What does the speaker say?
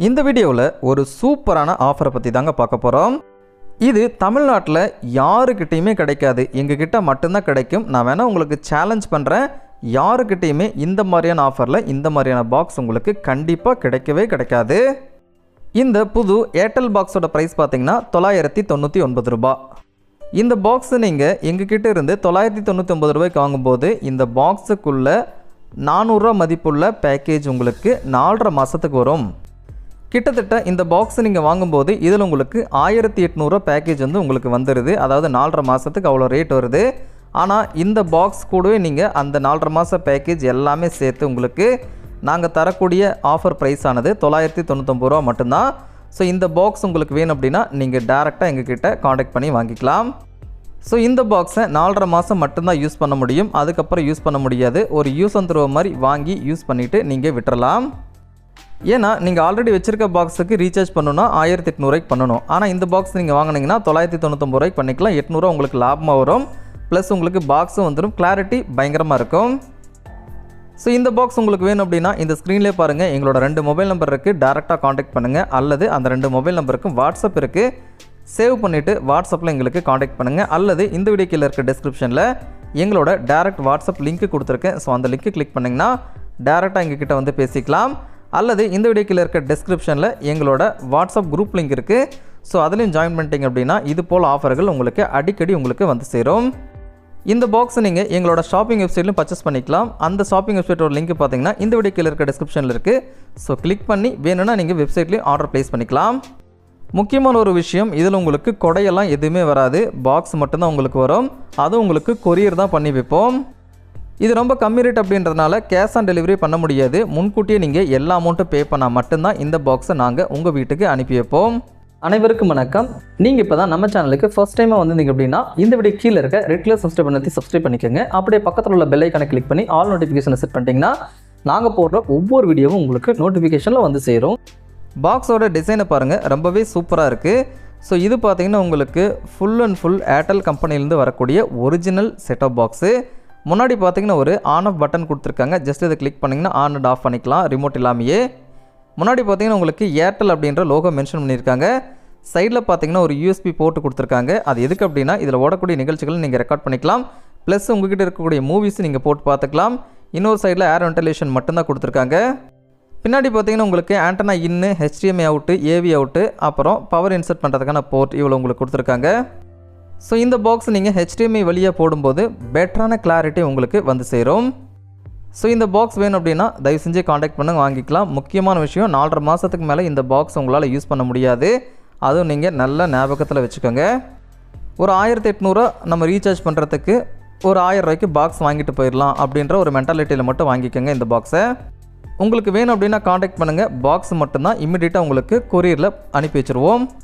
இந்த வீடியோவில் ஒரு சூப்பரான ஆஃபரை பற்றி தாங்க பார்க்க போகிறோம் இது தமிழ்நாட்டில் யாருக்கிட்டேயுமே கிடைக்காது. எங்ககிட்ட மட்டும்தான் கிடைக்கும். நான் வேணால் உங்களுக்கு சேலஞ்ச் பண்ணுறேன் யாருக்கிட்டேயுமே இந்த மாதிரியான ஆஃபரில் இந்த மாதிரியான பாக்ஸ் உங்களுக்கு கண்டிப்பாக கிடைக்கவே கிடைக்காது. இந்த புது ஏர்டெல் பாக்ஸோட ப்ரைஸ் பார்த்தீங்கன்னா தொள்ளாயிரத்தி தொண்ணூற்றி ஒன்பது ரூபா. இந்த பாக்ஸை நீங்கள் எங்ககிட்ட இருந்து தொள்ளாயிரத்தி தொண்ணூற்றி ஒன்பது ரூபாய்க்கு வாங்கும்போது இந்த பாக்ஸுக்குள்ளே நானூறுரூவா மதிப்புள்ள பேக்கேஜ் உங்களுக்கு நாலரை மாதத்துக்கு வரும். கிட்டத்தட்ட இந்த பாக்ஸ் நீங்கள் வாங்கும்போது இதில் உங்களுக்கு ஆயிரத்தி எட்நூறுவா பேக்கேஜ் வந்து உங்களுக்கு வந்துடுது அதாவது நாலரை மாதத்துக்கு அவ்வளோ ரேட் வருது. ஆனால் இந்த பாக்ஸ் கூடவே நீங்கள் அந்த நாலரை மாத பேக்கேஜ் எல்லாமே சேர்த்து உங்களுக்கு நாங்கள் தரக்கூடிய ஆஃபர் ப்ரைஸ் ஆனது தொள்ளாயிரத்தி தொண்ணூத்தொம்பது ரூபா மட்டும்தான். ஸோ இந்த பாக்ஸ் உங்களுக்கு வேணும் அப்படின்னா நீங்கள் டேரெக்டாக எங்ககிட்ட காண்டாக்ட் பண்ணி வாங்கிக்கலாம். ஸோ இந்த பாக்ஸை நாலரை மாதம் மட்டும்தான் யூஸ் பண்ண முடியும். அதுக்கப்புறம் யூஸ் பண்ண முடியாது. ஒரு யூஸ் வந்துருவ மாதிரி வாங்கி யூஸ் பண்ணிவிட்டு நீங்கள் விட்டுறலாம். ஏன்னா நீங்கள் ஆல்ரெடி வச்சிருக்க பாக்ஸுக்கு ரீசார்ஜ் பண்ணணும்னா ஆயிரத்தி எட்நூறுவாய்க்கு பண்ணணும். ஆனால் இந்த பாக்ஸ் நீங்கள் வாங்கினீங்கன்னா தொள்ளாயிரத்தி தொண்ணூத்தொம்பது ரூபாய்க்கு பண்ணிக்கலாம். எட்நூறுவா உங்களுக்கு லாபமாக வரும். ப்ளஸ் உங்களுக்கு பாக்ஸும் வந்துடும் கிளாரிட்டி பயங்கரமாக இருக்கும். ஸோ இந்த பாக்ஸ் உங்களுக்கு வேணும் அப்படின்னா இந்த ஸ்க்ரீன்லேயே பாருங்கள் எங்களோட ரெண்டு மொபைல் நம்பர் இருக்குது டேரெக்டாக காண்டாக்ட் பண்ணுங்கள் அல்லது அந்த ரெண்டு மொபைல் நம்பருக்கும் வாட்ஸ்அப் இருக்குது சேவ் பண்ணிவிட்டு வாட்ஸ்அப்பில் எங்களுக்கு காண்டாக்ட் பண்ணுங்கள் அல்லது இந்த வீடியோ கீழே இருக்க டிஸ்கிரிப்ஷனில் எங்களோட டேரக்ட் வாட்ஸ்அப் லிங்க் கொடுத்துருக்கேன். ஸோ அந்த லிங்க்கு கிளிக் பண்ணிங்கன்னா டேரெக்டாக எங்ககிட்ட வந்து பேசிக்கலாம். அல்லது இந்த வீடியோக்கில் இருக்க டிஸ்கிரிப்ஷனில் எங்களோட வாட்ஸ்அப் குரூப் லிங்க் இருக்குது ஸோ அதுலேயும் ஜாயின் பண்ணிட்டீங்க அப்படின்னா இது போல் ஆஃபர்கள் உங்களுக்கு அடிக்கடி உங்களுக்கு வந்து சேரும். இந்த பாக்ஸை நீங்கள் எங்களோட ஷாப்பிங் வெப்சைட்லையும் பர்ச்சேஸ் பண்ணிக்கலாம். அந்த ஷாப்பிங் வெப்சைட்டோட லிங்க் பார்த்தீங்கன்னா இந்த வீடியோ கீழே இருக்க டிஸ்கிரிப்ஷனில் இருக்குது ஸோ கிளிக் பண்ணி வேணும்னா நீங்கள் வெப்சைட்லேயும் ஆர்டர் ப்ளேஸ் பண்ணிக்கலாம். முக்கியமான ஒரு விஷயம் இதில் உங்களுக்கு கொடையெல்லாம் எதுவுமே வராது. பாக்ஸ் மட்டும்தான் உங்களுக்கு வரும். அதுவும் உங்களுக்கு கொரியர் தான் பண்ணி வைப்போம். இது ரொம்ப கம்மி ரேட் அப்படின்றதுனால கேஷ் ஆன் டெலிவரி பண்ண முடியாது. முன்கூட்டியே நீங்கள் எல்லா அமௌண்ட்டும் பே பண்ணால் மட்டும்தான் இந்த பாக்ஸை நாங்கள் உங்கள் வீட்டுக்கு அனுப்பி வைப்போம். அனைவருக்கும் வணக்கம். நீங்கள் இப்போ தான் நம்ம சேனலுக்கு ஃபஸ்ட் டைமாக வந்திருந்தீங்க அப்படின்னா இந்த வீடியோ கீழே இருக்க ரெட் கலர் சப்ஸ்கிரைப் பண்ணி சப்ஸ்கிரைப் பண்ணிக்கோங்க. அப்படியே பக்கத்தில் உள்ள பெல் ஐக்கனை கிளிக் பண்ணி ஆல் நோட்டிஃபிகேஷனை செட் பண்ணிட்டீங்கன்னா நாங்கள் போடுற ஒவ்வொரு வீடியோவும் உங்களுக்கு நோட்டிஃபிகேஷனில் வந்து சேரும். பாக்ஸோட டிசைனை பாருங்கள் ரொம்பவே சூப்பராக இருக்குது ஸோ இது பார்த்தீங்கன்னா உங்களுக்கு ஃபுல் அண்ட் ஃபுல் ஏர்டெல் கம்பெனிலேருந்து வரக்கூடிய ஒரிஜினல் செட்டப் பாக்ஸு முன்னாடி பார்த்தீங்கன்னா ஒரு ஆன் ஆஃப் பட்டன் கொடுத்துருக்காங்க. ஜஸ்ட் இதை கிளிக் பண்ணிங்கன்னா ஆன் அண்ட் ஆஃப் பண்ணிக்கலாம். ரிமோட் இல்லாமையே. முன்னாடி பார்த்தீங்கன்னா உங்களுக்கு ஏர்டெல் அப்படின்ற லோகோ மென்ஷன் பண்ணியிருக்காங்க. சைடில் பார்த்தீங்கன்னா ஒரு யூஎஸ்பி போட்டு கொடுத்துருக்காங்க. அது எதுக்கு அப்படின்னா இதில் ஓடக்கூடிய நிகழ்ச்சிகளை நீங்கள் ரெக்கார்ட் பண்ணிக்கலாம். ப்ளஸ் உங்ககிட்ட இருக்கக்கூடிய மூவிஸ் நீங்கள் போட்டு பார்த்துக்கலாம். இன்னொரு சைடில் ஏர் வென்டிலேஷன் மட்டும்தான் கொடுத்துருக்காங்க. பின்னாடி பார்த்தீங்கன்னா உங்களுக்கு ஆண்டனா இன்னு ஹெச்டிஎம்ஐ அவுட்டு ஏவி அவுட்டு அப்புறம் பவர் இன்சர்ட் பண்ணுறதுக்கான போர்ட் இவ்வளோ உங்களுக்கு கொடுத்துருக்காங்க. ஸோ இந்த பாக்ஸ் நீங்கள் ஹெச்டிஎம்ஐ வழியாக போடும்போது பெட்டரான கிளாரிட்டி உங்களுக்கு வந்து சேரும். ஸோ இந்த பாக்ஸ் வேணும் அப்படின்னா தயவு செஞ்சு காண்டாக்ட் பண்ணுங்க வாங்கிக்கலாம். முக்கியமான விஷயம் நாலரை மாதத்துக்கு மேலே இந்த பாக்ஸ் உங்களால் யூஸ் பண்ண முடியாது. அதுவும் நீங்கள் நல்ல ஞாபகத்தில் வச்சுக்கோங்க. ஒரு ஆயிரத்தி எட்நூறுவா நம்ம ரீசார்ஜ் பண்ணுறதுக்கு ஒரு ஆயிரம் ரூபாய்க்கு பாக்ஸ் வாங்கிட்டு போயிடலாம் அப்படின்ற ஒரு மென்டாலிட்டியில் மட்டும் வாங்கிக்கோங்க இந்த பாக்ஸை உங்களுக்கு வேணும் அப்படின்னா காண்டாக்ட் பண்ணுங்கள் பாக்ஸ் மட்டும்தான் இம்மிடியேட்டாக உங்களுக்கு கொரியரில் அனுப்பி வச்சுருவோம்.